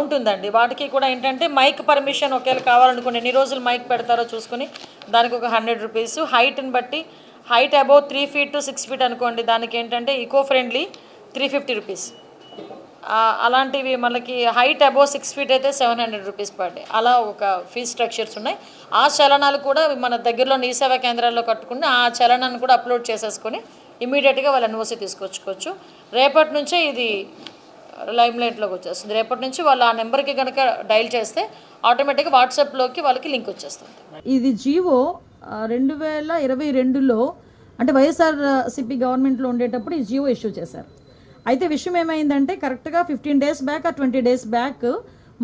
ఉంటుందండి. వాటికి కూడా ఏంటంటే మైక్ పర్మిషన్ ఒకవేళ కావాలనుకుని ఎన్ని రోజులు మైక్ పెడతారో చూసుకుని దానికి ఒక హండ్రెడ్ రూపీస్. హైట్ని బట్టి height above three feet to six feet అనుకోండి దానికి ఏంటంటే eco friendly three fifty rupees అలాంటివి మనకి హైట్ అబోవ్ సిక్స్ ఫీట్ అయితే seven hundred rupees per day అలా ఒక ఫీజ్ స్ట్రక్చర్స్ ఉన్నాయి. ఆ చలనాలు కూడా మన దగ్గరలో ఈ సేవా కేంద్రాల్లో కట్టుకుని ఆ చలనాన్ని కూడా అప్లోడ్ చేసేసుకొని ఇమీడియట్గా వాళ్ళ ఎన్ఓసీ తీసుకొచ్చుకోవచ్చు. రేపటి నుంచే ఇది లైమ్ లైట్లోకి వచ్చేస్తుంది. రేపటి నుంచి వాళ్ళు ఆ నెంబర్కి కనుక డైల్ చేస్తే ఆటోమేటిక్గా వాట్సాప్లోకి వాళ్ళకి లింక్ వచ్చేస్తుంది. ఇది జివో రెండు వేల ఇరవై రెండులో అంటే వైఎస్ఆర్ సిపి గవర్నమెంట్లో ఉండేటప్పుడు ఈ జియో ఇష్యూ చేశారు. అయితే విషయం ఏమైందంటే కరెక్ట్గా ఫిఫ్టీన్ డేస్ బ్యాక్ ఆ ట్వంటీ డేస్ బ్యాక్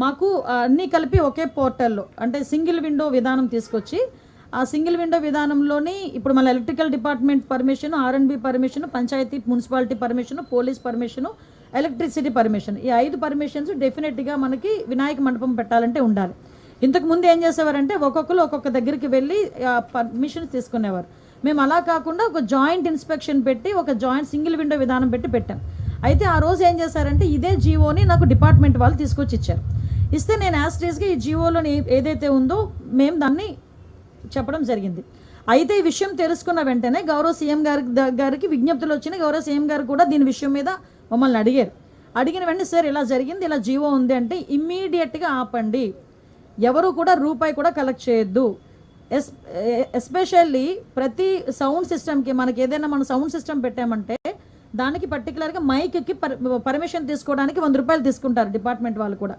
మాకు అన్నీ కలిపి ఒకే పోర్టల్లో అంటే సింగిల్ విండో విధానం తీసుకొచ్చి ఆ సింగిల్ విండో విధానంలోని ఇప్పుడు మన electrical department permission RNB permission panchayat municipality permission police permission electricity permission ఈ ఐదు పర్మిషన్స్ డెఫినెట్గా మనకి వినాయక మండపం పెట్టాలంటే ఉండాలి. ఇంతకు ముందు ఏం చేసేవారంటే ఒక్కొక్కరు ఒక్కొక్క దగ్గరికి వెళ్ళి పర్మిషన్ తీసుకునేవారు. మేము అలా కాకుండా ఒక జాయింట్ ఇన్స్పెక్షన్ పెట్టి ఒక జాయింట్ సింగిల్ విండో విధానం పెట్టి పెట్టాం. అయితే ఆ రోజు ఏం చేశారంటే ఇదే జీవోని నాకు డిపార్ట్మెంట్ వాళ్ళు తీసుకొచ్చి ఇచ్చారు. ఇస్తే నేను యాస్టేజ్గా ఈ జీవోలోని ఏదైతే ఉందో మేము దాన్ని చెప్పడం జరిగింది. అయితే ఈ విషయం తెలుసుకున్న వెంటనే గౌరవ సీఎం గారి గారికి విజ్ఞప్తులు వచ్చినాయి. గౌరవ సీఎం గారు కూడా దీని విషయం మీద మమ్మల్ని అడిగారు. అడిగిన వెంటనే సార్ ఇలా జరిగింది ఇలా జీవో ఉంది అంటే ఇమ్మీడియట్గా ఆపండి. ఎవరు కూడా రూపాయి కూడా కలెక్ట్ చేయొద్దు. ఎస్ ఎస్పెషల్లీ ప్రతి సౌండ్ సిస్టమ్కి మనకి ఏదైనా మనం సౌండ్ సిస్టమ్ పెట్టామంటే దానికి పర్టికులర్గా మైక్కి పర్ పర్మిషన్ తీసుకోవడానికి వంద రూపాయలు తీసుకుంటారు డిపార్ట్మెంట్ వాళ్ళు కూడా.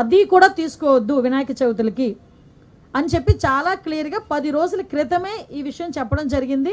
అది కూడా తీసుకోవద్దు వినాయక చవితులకి అని చెప్పి చాలా క్లియర్గా పది రోజుల క్రితమే ఈ విషయం చెప్పడం జరిగింది.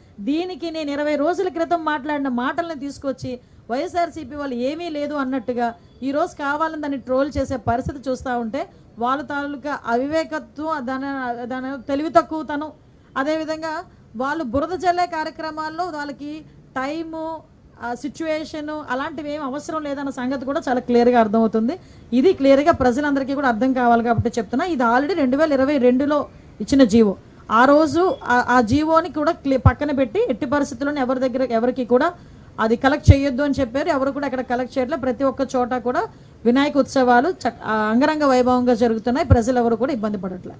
దీనికి నేను ఇరవై రోజుల క్రితం మాట్లాడిన మాటలను తీసుకొచ్చి వైఎస్ఆర్సీపీ వాళ్ళు ఏమీ లేదు అన్నట్టుగా ఈ రోజు కావాలని దాన్ని ట్రోల్ చేసే పరిస్థితి చూస్తూ ఉంటే వాళ్ళ తాలూకా అవివేకత్వం దాని దాని తెలివి తక్కువతనం. అదేవిధంగా వాళ్ళు బురద జల్లే కార్యక్రమాల్లో వాళ్ళకి టైము సిచ్యువేషను అలాంటివి ఏం అవసరం లేదన్న సంగతి కూడా చాలా క్లియర్గా అర్థమవుతుంది. ఇది క్లియర్గా ప్రజలందరికీ కూడా అర్థం కావాలి కాబట్టి చెప్తున్నా. ఇది ఆల్రెడీ రెండు వేల ఇరవై రెండులో ఇచ్చిన జీవో. ఆ రోజు ఆ- ఆ జీవోని కూడా పక్కన పెట్టి ఎట్టి పరిస్థితుల్లోనే ఎవరి దగ్గర ఎవరికి కూడా అది కలెక్ట్ చేయొద్దు అని చెప్పారు. ఎవరు కూడా అక్కడ కలెక్ట్ చేయట్లేదు ప్రతి ఒక్క చోట కూడా వినాయక ఉత్సవాలు అంగరంగ వైభవంగా జరుగుతున్నాయి. ప్రజలు ఎవరు కూడా ఇబ్బంది పడట్లేదు